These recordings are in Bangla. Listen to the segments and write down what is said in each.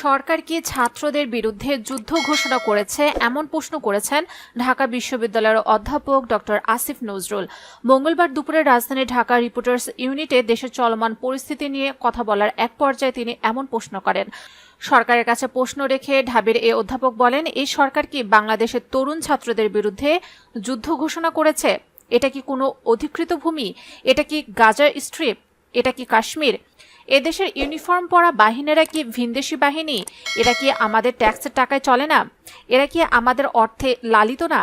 সরকার কি ছাত্রদের বিরুদ্ধে যুদ্ধ ঘোষণা করেছে এমন প্রশ্ন করেছেন ঢাকা বিশ্ববিদ্যালয়ের অধ্যাপক ডক্টর আসিফ নজরুল। মঙ্গলবার দুপুরে রাজধানী ঢাকা রিপোর্টার্স ইউনিটে দেশের চলমান পরিস্থিতি নিয়ে কথা বলার এক পর্যায়ে তিনি এমন প্রশ্ন করেন। সরকারের কাছে প্রশ্ন রেখে ঢাবির এ অধ্যাপক বলেন, এই সরকার কি বাংলাদেশের তরুণ ছাত্রদের বিরুদ্ধে যুদ্ধ ঘোষণা করেছে? এটা কি কোনো অধিকৃত ভূমি? এটা কি গাজা স্ট্রিপ? এটা কি কাশ্মীর? এদেশের ইউনিফর্ম পরা বাহিনীরা কি ভিনদেশি বাহিনী? এরা কি আমাদের ট্যাক্সের টাকায় চলে না? এরা কি আমাদের অর্থে লালিত না?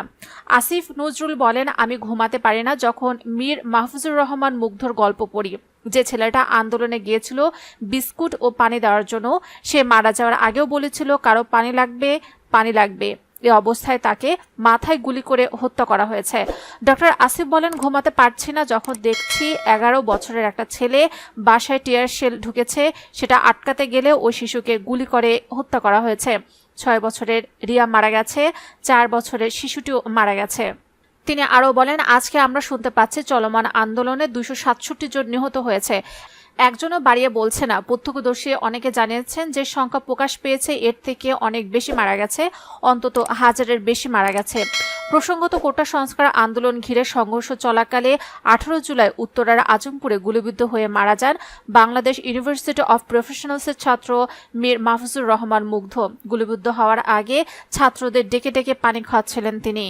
আসিফ নজরুল বলেন, আমি ঘুমাতে পারি না যখন মীর মাহফুজুর রহমান মুগ্ধর গল্প পড়ি। যে ছেলেটা আন্দোলনে গিয়েছিল বিস্কুট ও পানি দেওয়ার জন্য, সে মারা যাওয়ার আগেও বলেছিল, কারও পানি লাগবে পানি লাগবে। এ অবস্থায় তাকে মাথায় গুলি করে হত্যা করা হয়েছে। ডক্টর আসিফ বলেন, ঘুমাতে পারছি না, যখন দেখছি এগারো বছরের একটা ছেলে বাসায় টিয়ার শেল ঢুকেছে, সেটা আটকাতে গেলে ওই শিশুকে গুলি করে হত্যা করা হয়েছে। ছয় বছরের রিয়া মারা গেছে, চার বছরের শিশুটিও মারা গেছে। তিনি আরও বলেন, আজকে আমরা শুনতে পাচ্ছি চলমান আন্দোলনে দুশো সাতষট্টি জন নিহত হয়েছে। একজনও বাড়িয়ে বলছে না। প্রত্যক্ষদর্শী অনেকে জানিয়েছেন যে সংখ্যা প্রকাশ পেয়েছে, এর থেকে অনেক বেশি মারা গেছে, অন্তত হাজারের বেশি মারা গেছে। প্রসঙ্গত কোটা সংস্কার আন্দোলন ঘিরে সংঘর্ষ চলাকালে আঠারো জুলাই উত্তরার আজমপুরে গুলিবিদ্ধ হয়ে মারা যান বাংলাদেশ ইউনিভার্সিটি অফ প্রফেশনালসের ছাত্র মীর মাহফুজুর রহমান মুগ্ধ। গুলিবিদ্ধ হওয়ার আগে ছাত্রদের ডেকে ডেকে পানি খাওয়াচ্ছিলেন তিনি।